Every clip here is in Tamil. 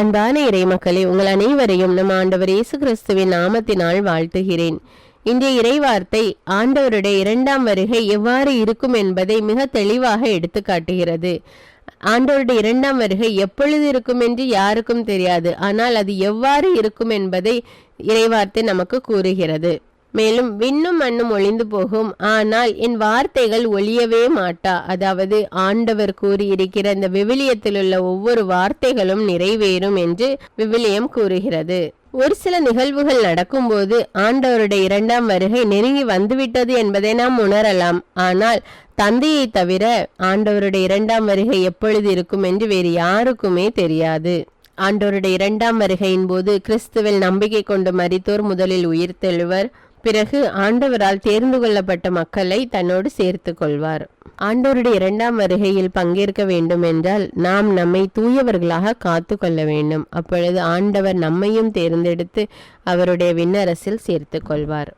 அன்பான இறைமக்களே உங்கள் அனைவரையும் நம் ஆண்டவர் இயேசு கிறிஸ்துவின் நாமத்தினால் வாழ்த்துகிறேன். இன்றைய இறைவார்த்தை ஆண்டவருடைய இரண்டாம் வருகை எவ்வாறு இருக்கும் என்பதை மிக தெளிவாக எடுத்து காட்டுகிறது. ஆண்டவருடைய இரண்டாம் வருகை எப்பொழுது இருக்கும் என்று யாருக்கும் தெரியாது ஆனால் அது எவ்வாறு இருக்கும் என்பதை இறைவார்த்தை நமக்கு கூறுகிறது. மேலும் விண்ணும் மண்ணும் ஒளிந்து போகும். ஆனால் என் வார்த்தைகள் ஒளியவே மாட்டா. அதாவது ஆண்டவர் கூறியிருக்கிற இந்த விவிலியத்தில் உள்ள ஒவ்வொரு வார்த்தைகளும் நிறைவேறும் என்று விவிலியம் கூறுகிறது. ஒரு சில நிகழ்வுகள் நடக்கும்போது ஆண்டவருடைய இரண்டாம் வருகை நெருங்கி வந்துவிட்டது என்பதை நாம் உணரலாம். ஆனால் தந்தையை தவிர ஆண்டவருடைய இரண்டாம் வருகை எப்பொழுது இருக்கும் என்று வேறு யாருக்குமே தெரியாது. ஆண்டவருடைய இரண்டாம் வருகையின் போது கிறிஸ்துவில் நம்பிக்கை கொண்டு மறித்தோர் முதலில் உயிர்த்தெழுவர் பிறகு ஆண்டவரால் தேர்ந்து கொள்ளப்பட்ட மக்களை தன்னோடு சேர்த்து கொள்வார். ஆண்டோருடைய இரண்டாம் வருகையில் பங்கேற்க வேண்டும் என்றால் நாம் நம்மை தூயவர்களாக காத்து கொள்ள வேண்டும். அப்பொழுது ஆண்டவர் நம்மையும் தேர்ந்தெடுத்து அவருடைய விண்ணரசில் சேர்த்து கொள்வார்.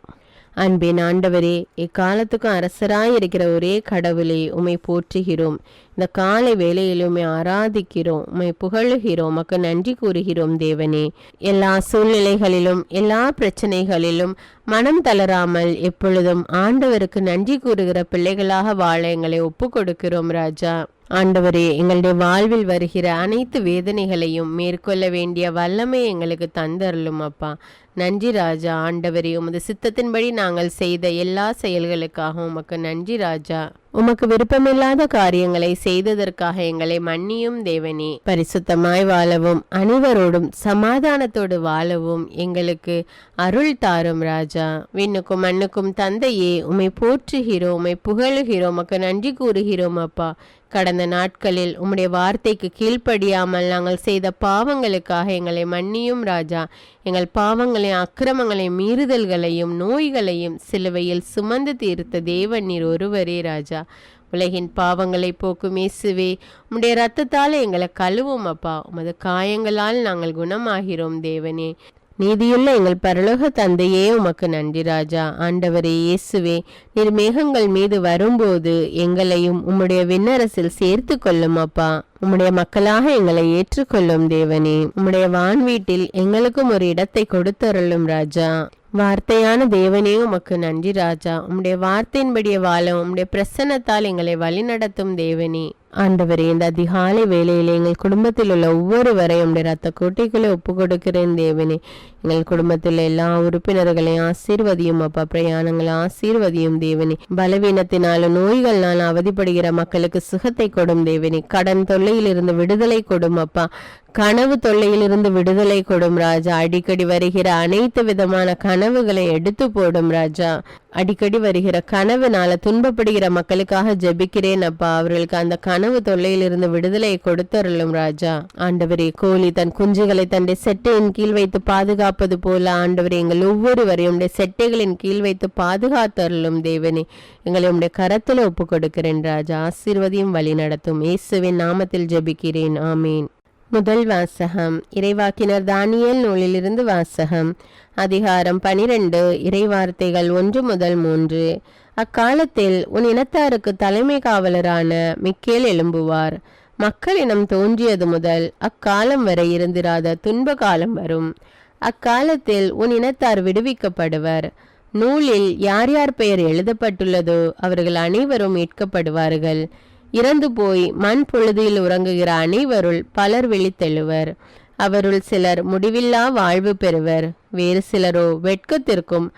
அன்பின் ஆண்டவரே இக்காலத்துக்கும் அரசராய் இருக்கிற ஒரே கடவுளே உம்மை போற்றுகிறோம். இந்த காலை வேளையிலுமே ஆராதிக்கிறோம் உம்மை புகழுகிறோம் உமக்கு நன்றி கூறுகிறோம் தேவனே. எல்லா சூழ்நிலைகளிலும் எல்லா பிரச்சனைகளிலும் மனம் தளராமல் எப்பொழுதும் ஆண்டவருக்கு நன்றி கூறுகிற பிள்ளைகளாக வாழ எங்களை ஒப்பு கொடுக்கிறோம் ராஜா. ஆண்டவரே எங்களுடைய வாழ்வில் வருகிற அனைத்து வேதனைகளையும் மேற்கொள்ள வேண்டிய வல்லமை எங்களுக்கு தந்தரலும் அப்பா. நன்றி ராஜா. ஆண்டவரே உமது சித்தத்தின்படி நாங்கள் செய்த எல்லா செயல்களுக்காக உமக்கு நன்றி ராஜா. உமக்கு விருப்பமில்லாத காரியங்களை செய்ததற்காக எங்களை மன்னியும் தேவனே. பரிசுத்தமாய் வாழவும் அனைவரோடும் சமாதானத்தோடு வாழவும் எங்களுக்கு அருள் தாரும் ராஜா. விண்ணுக்கும் மண்ணுக்கும் தந்தையே உம்மை போற்றுகிறோம் உமை புகழுகிறோம் உமக்கு நன்றி கூறுகிறோம் அப்பா. கடந்த நாட்களில் உம்முடைய வார்த்தைக்கு கீழ்ப்படியாமல் நாங்கள் செய்த பாவங்களுக்காக எங்களை மன்னியும் ராஜா. எங்கள் பாவங்களையும் அக்கிரமங்களையும் மீறுதல்களையும் நோய்களையும் சிலுவையில் சுமந்து தீர்த்த தேவன் நீர் ஒருவரே ராஜா. உலகின் பாவங்களை போக்கும் இயேசுவே உம்முடைய ரத்தத்தால் எங்களை கழுவும் அப்பா. உமது காயங்களால் நாங்கள் குணமாகிறோம் தேவனே. நீதியுள்ள எங்கள் பரலோக தந்தையே உமக்கு நன்றி ராஜா. ஆண்டவரே இயேசுவே நீர் மேகங்கள் மீது வரும்போது எங்களையும் உம்முடைய விண்ணரசில் சேர்த்து கொள்ளும் அப்பா. உம்முடைய மக்களாக எங்களை ஏற்றுக்கொள்ளும் தேவனே. உம்முடைய வான் வீட்டில் எங்களுக்கும் ஒரு இடத்தை கொடுத்தருளும் ராஜா. வார்த்தையான தேவனே உமக்கு நன்றி ராஜா. உம்முடைய வார்த்தையின்படியே வாழ உம்முடைய பிரசன்னத்தால் எங்களை வழிநடத்தும் தேவனே. ஆண்டவரே இந்த அதிகாலை வேலையில் எங்கள் குடும்பத்தில் உள்ள ஒவ்வொருவரையும் உடைய ரத்த கோட்டைக்குள்ளே ஒப்பு கொடுக்கிறேன் தேவனே. எங்கள் குடும்பத்தில் எல்லா உறுப்பினர்களையும் ஆசீர்வதியும் அப்பா பிரயாணங்களை ஆசீர்வதியும் தேவனே. பலவீனத்தினாலும் நோய்கள்னால் அவதிப்படுகிற மக்களுக்கு சுகத்தை கொடும் தேவனே. கடன் தொல்லையிலிருந்து விடுதலை கொடும் அப்பா. கனவு தொல்லையிலிருந்து விடுதலை கொடும் ராஜா. அடிக்கடி வருகிற அனைத்து விதமான கனவுகளை எடுத்து போடும் ராஜா. அடிக்கடி வருகிற கனவுனால துன்பப்படுகிற மக்களுக்காக ஜெபிக்கிறேன் அப்பா. அவர்களுக்கு அந்த கனவு தொல்லையிலிருந்து விடுதலை கொடுத்தருளும் ராஜா. ஆண்டவரே கோழி தன் குஞ்சுகளை தன்னுடைய செட்டையின் கீழ் வைத்து பாதுகாப்பது போல ஆண்டவரே எங்கள் ஒவ்வொருவரையும் உடைய செட்டைகளின் கீழ் வைத்து பாதுகாத்தருளும் தேவனே. எங்களை உடைய கரத்தில் ஒப்பு கொடுக்கிறேன் ராஜா. ஆசீர்வதியும் வழி நடத்தும் இயேசுவின் நாமத்தில் ஜெபிக்கிறேன். ஆமீன். முதல் வாசகம் இறைவாக்கினர் தானியல் நூலிலிருந்து வாசகம். அதிகாரம் பனிரெண்டு இறைவார்த்தைகள் ஒன்று முதல் மூன்று. அக்காலத்தில் உன் இனத்தாருக்கு தலைமை காவலரான மிக்கேல் எழும்புவார். மக்களினம் தோன்றியது முதல் அக்காலம் வரை இருந்திராத துன்ப காலம் வரும். அக்காலத்தில் உன் இனத்தார் விடுவிக்கப்படுவர். நூலில் யார் யார் பெயர் எழுதப்பட்டுள்ளதோ அவர்கள் அனைவரும் மீட்கப்படுவார்கள். இறந்து போய் மண் பொழுதில் உறங்குகிற அனைவருள் பலர் விழித்தெழுவர் அவருள் சிலர் முடிவில்லா வாழ்வு பெறுவர். வேறு சிலரோ வெட்கத்திற்கும்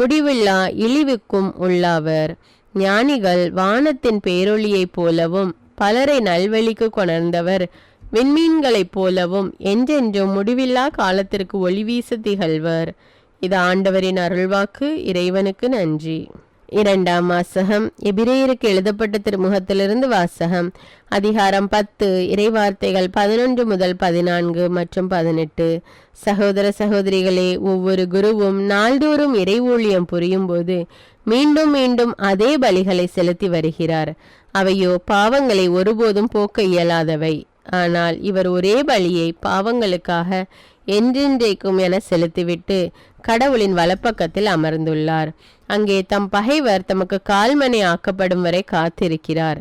முடிவில்லா இழிவுக்கும் உள்ளாவர். ஞானிகள் வானத்தின் பேரொளியைப் போலவும் பலரை நல்வழிக்கு கொணர்ந்தவர். விண்மீன்களைப் போலவும் என்றென்றும் முடிவில்லா காலத்திற்கு ஒளி வீச திகழ்வர். இது ஆண்டவரின் அருள்வாக்கு. இறைவனுக்கு நன்றி. இரண்டாம் வாசகம். எபிரேயருக்கு எழுதப்பட்ட திருமுகத்திலிருந்து வாசகம். அதிகாரம் பத்து. இறைவார்த்தைகள் பதினொன்று முதல் பதினான்கு மற்றும் பதினெட்டு. சகோதர சகோதரிகளே ஒவ்வொரு குருவும் நாள்தோறும் இறை ஊழியம் புரியும் போது மீண்டும் மீண்டும் அதே பலிகளை செலுத்தி வருகிறார். அவையோ பாவங்களை ஒருபோதும் போக்க இயலாதவை. ஆனால் இவர் ஒரே பலியை பாவங்களுக்காக என்றென்றைக்கும் என செலுத்திவிட்டு கடவுளின் வலப்பக்கத்தில் அமர்ந்துள்ளார். அங்கே தம் பகைவர் தமக்கு கால்மனை ஆக்கப்படும் வரை காத்திருக்கிறார்.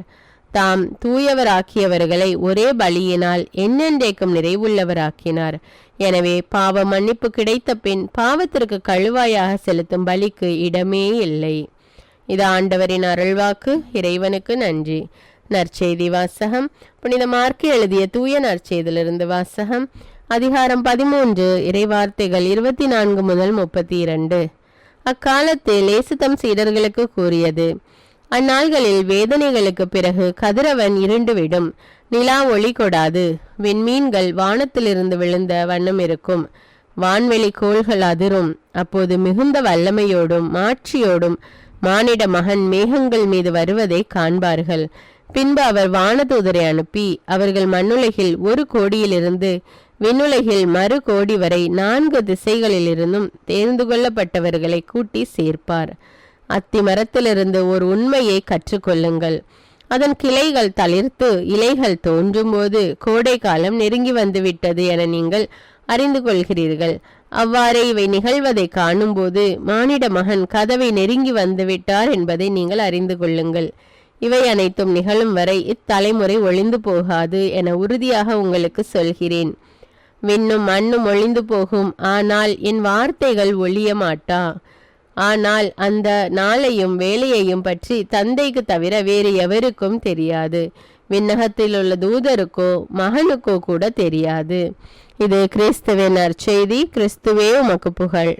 தாம் தூயவராக்கியவர்களை ஒரே பலியினால் என்னென்றைக்கும் நிறைவுள்ளவராக்கினார். எனவே பாவ மன்னிப்பு கிடைத்த பின் பாவத்திற்கு கழுவாயாக செலுத்தும் பலிக்கு இடமே இல்லை. இது ஆண்டவரின் அருள்வாக்கு இறைவனுக்கு நன்றி. நற்செய்தி வாசகம். புனித மார்க்கு எழுதிய தூய நற்செய்தியிலிருந்து வாசகம். அதிகாரம் பதிமூன்று இறைவார்த்தைகள் இருபத்தி நான்கு முதல் முப்பத்தி இரண்டு அக்காலத்தில் இயேசு தம் சீடர்களுக்கு கூறியது அந்நாள்களில் வேதனைகளுக்கு பிறகு கதிரவன் இருண்டுவிடும். நிலா ஒளி கொடாது. விண்மீன்கள் வானத்திலிருந்து விழுந்த வண்ணம் இருக்கும். வான்வெளி கோள்கள் அதிரும். அப்போது மிகுந்த வல்லமையோடும் மாட்சியோடும் மானிட மகன் மேகங்கள் மீது வருவதை காண்பார்கள். பின்பு அவர் வானதூதரை அனுப்பி அவர்கள் மண்ணுலகில் ஒரு கோடியிலிருந்து விண்ணுலகில் மறு கோடி வரை நான்கு திசைகளிலிருந்தும் தேர்ந்து கொள்ளப்பட்டவர்களை கூட்டி சேர்ப்பார். அத்தி மரத்திலிருந்து ஒரு உண்மையை கற்றுக்கொள்ளுங்கள். அதன் கிளைகள் தளிர்த்து இலைகள் தோன்றும்போது கோடை காலம் நெருங்கி வந்துவிட்டது என நீங்கள் அறிந்து கொள்கிறீர்கள். அவ்வாறே இவை நிகழ்வதை காணும்போது மானிட மகன் கதவை நெருங்கி வந்துவிட்டார் என்பதை நீங்கள் அறிந்து கொள்ளுங்கள். இவை அனைத்தும் நிகழும் வரை இத்தலைமுறை ஒளிந்து போகாது என உறுதியாக உங்களுக்கு சொல்கிறேன். விண்ணும் மண்ணும் ஒளிந்து போகும். ஆனால் என் வார்த்தைகள் ஒழிய மாட்டா. ஆனால் அந்த நாளையும் வேலையையும் பற்றி தந்தைக்கு தவிர வேறு எவருக்கும் தெரியாது. விண்ணகத்தில் உள்ள தூதருக்கோ மகனுக்கோ கூட தெரியாது. இது கிறிஸ்துவின் நற்செய்தி கிறிஸ்துவே உமக்கு புகழ்.